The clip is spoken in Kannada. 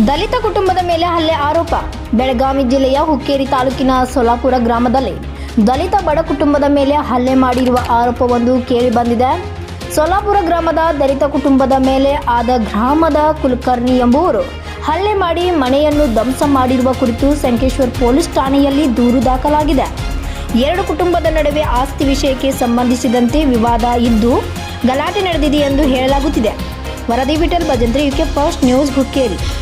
ದಲಿತ ಕುಟುಂಬದ ಮೇಲೆ ಹಲ್ಲೆ ಆರೋಪ. ಬೆಳಗಾವಿ ಜಿಲ್ಲೆಯ ಹುಕ್ಕೇರಿ ತಾಲೂಕಿನ ಸೊಲಾಪುರ ಗ್ರಾಮದಲ್ಲಿ ದಲಿತ ಬಡ ಕುಟುಂಬದ ಮೇಲೆ ಹಲ್ಲೆ ಮಾಡಿರುವ ಆರೋಪವೊಂದು ಕೇಳಿ ಬಂದಿದೆ. ಸೊಲಾಪುರ ಗ್ರಾಮದ ದಲಿತ ಕುಟುಂಬದ ಮೇಲೆ ಆದ ಗ್ರಾಮದ ಕುಲಕರ್ಣಿ ಎಂಬುವರು ಹಲ್ಲೆ ಮಾಡಿ ಮನೆಯನ್ನು ಧ್ವಂಸ ಮಾಡಿರುವ ಕುರಿತು ಸಂಕೇಶ್ವರ್ ಪೊಲೀಸ್ ಠಾಣೆಯಲ್ಲಿ ದೂರು ದಾಖಲಾಗಿದೆ. ಎರಡು ಕುಟುಂಬದ ನಡುವೆ ಆಸ್ತಿ ವಿಷಯಕ್ಕೆ ಸಂಬಂಧಿಸಿದಂತೆ ವಿವಾದ ಇದ್ದು ಗಲಾಟೆ ನಡೆದಿದೆ ಎಂದು ಹೇಳಲಾಗುತ್ತಿದೆ. ವರದಿ Vittal Bhajantri, UK first news, Hukkeri.